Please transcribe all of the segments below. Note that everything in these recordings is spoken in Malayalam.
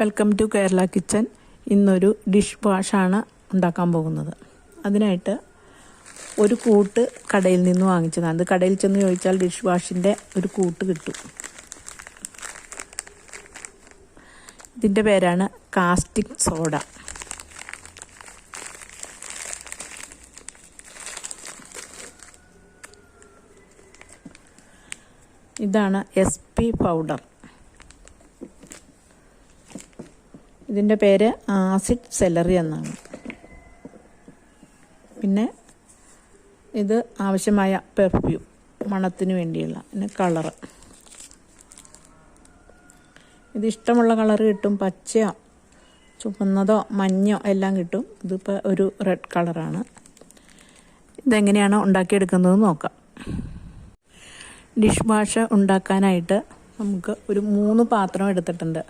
വെൽക്കം ടു കേരള കിച്ചൻ ഇന്നൊരു ഡിഷ് വാഷാണ് ഉണ്ടാക്കാൻ പോകുന്നത്. അതിനായിട്ട് ഒരു കൂട്ട് കടയിൽ നിന്ന് വാങ്ങിച്ചതാണ്. അത് കടയിൽ ചെന്ന് ചോദിച്ചാൽ ഡിഷ് വാഷിന്റെ ഒരു കൂട്ട് കിട്ടും. ഇതിന്റെ പേരാണ് കാസ്റ്റിക് സോഡ ഇതാണ് എസ് പി പൗഡർ ഇതിന്റെ പേര് ആസിഡ് സെലറി എന്നാണ്. പിന്നെ ഇത് ആവശ്യമായ പെർഫ്യൂം മണത്തിന് വേണ്ടിയുള്ള പിന്നെ കളറ് ഇത് ഇഷ്ടമുള്ള കളർ കിട്ടും പച്ചയോ ചുവന്നതോ മഞ്ഞോ എല്ലാം കിട്ടും. ഇതിപ്പോൾ ഒരു റെഡ് കളറാണ് ഇതെങ്ങനെയാണ് ഉണ്ടാക്കിയെടുക്കുന്നത് നോക്കാം. ഡിഷ് വാഷ് ഉണ്ടാക്കാനായിട്ട് നമുക്ക് ഒരു മൂന്ന് പാത്രം എടുത്തിട്ടുണ്ട്.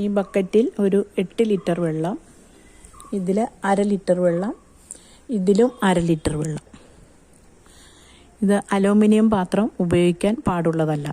ഈ ബക്കറ്റിൽ ഒരു എട്ട് ലിറ്റർ വെള്ളം ഇതിൽ അര ലിറ്റർ വെള്ളം ഇതിലും അര ലിറ്റർ വെള്ളം. ഇത് അലൂമിനിയം പാത്രം ഉപയോഗിക്കാൻ പാടുള്ളതല്ല.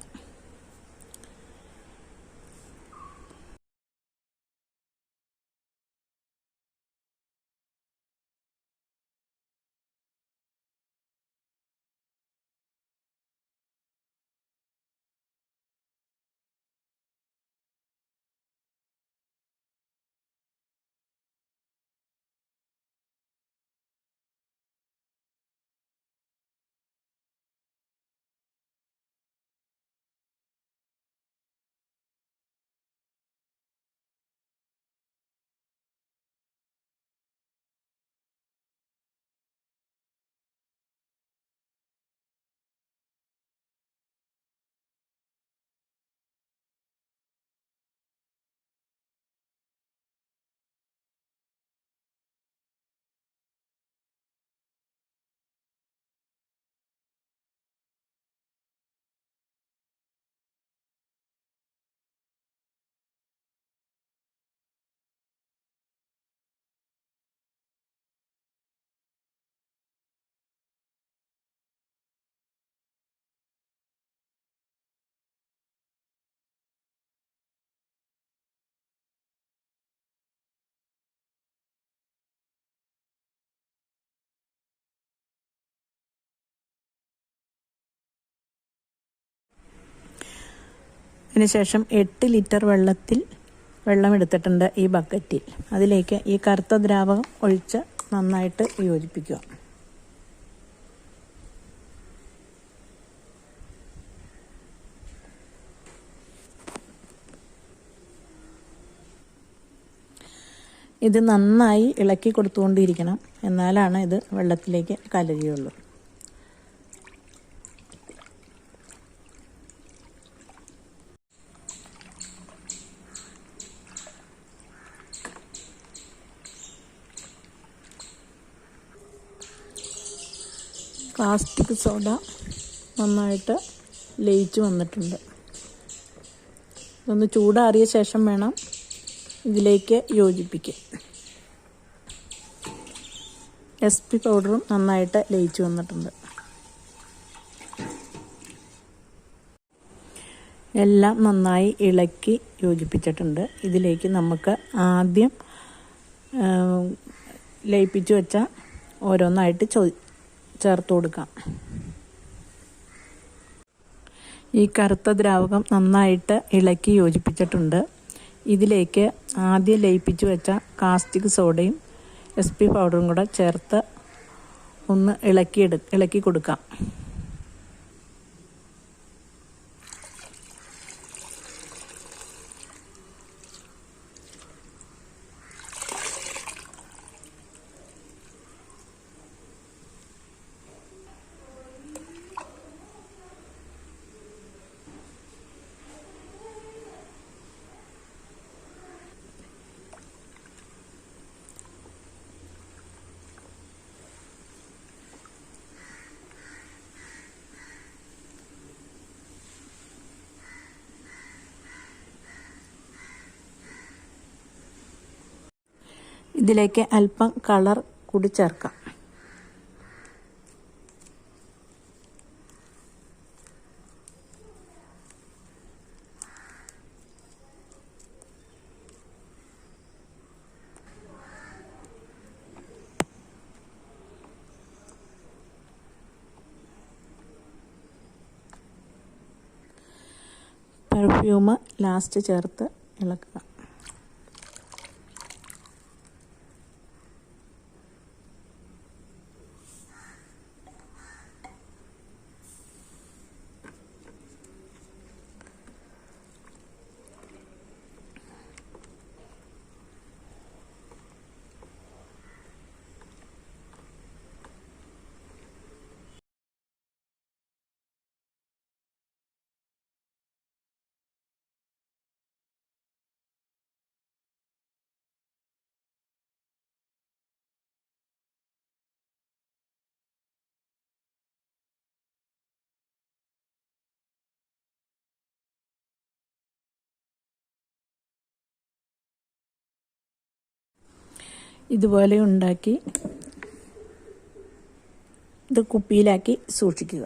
അതിനുശേഷം എട്ട് ലിറ്റർ വെള്ളത്തിൽ വെള്ളം എടുത്തിട്ടുണ്ട് ഈ ബക്കറ്റിൽ. അതിലേക്ക് ഈ കറുത്ത ദ്രാവകം ഒഴിച്ച് നന്നായിട്ട് യോജിപ്പിക്കുക. ഇത് നന്നായി ഇളക്കി കൊടുത്തുകൊണ്ടിരിക്കണം. എന്നാലാണ് ഇത് വെള്ളത്തിലേക്ക് കലരുകയുള്ളൂ. പ്ലാസ്റ്റിക് സോഡ നന്നായിട്ട് ലയിച്ച് വന്നിട്ടുണ്ട്. ഇതൊന്ന് ചൂടാറിയ ശേഷം വേണം ഇതിലേക്ക് യോജിപ്പിക്കാൻ. എസ് പി പൗഡറും നന്നായിട്ട് ലയിച്ച് വന്നിട്ടുണ്ട്. എല്ലാം നന്നായി ഇളക്കി യോജിപ്പിച്ചിട്ടുണ്ട്. ഇതിലേക്ക് നമുക്ക് ആദ്യം ലയിപ്പിച്ച് വെച്ച ഓരോന്നായിട്ട് ചേർത്ത് കൊടുക്കാം. ഈ കറുത്ത ദ്രാവകം നന്നായിട്ട് ഇളക്കി യോജിപ്പിച്ചിട്ടുണ്ട്. ഇതിലേക്ക് ആദ്യം ലയിപ്പിച്ച് വെച്ച കാസ്റ്റിക് സോഡയും എസ് പി പൗഡറും കൂടെ ചേർത്ത് ഒന്ന് ഇളക്കിയെടു ഇളക്കി കൊടുക്കാം. ഇതിലേക്ക് അല്പം കളർ കൂടി ചേർക്കാം. പെർഫ്യൂമ് ലാസ്റ്റ് ചേർത്ത് ഇളക്കുക. ഇതുപോലെ ഉണ്ടാക്കി ഇത് കുപ്പിയിലാക്കി സൂക്ഷിക്കുക.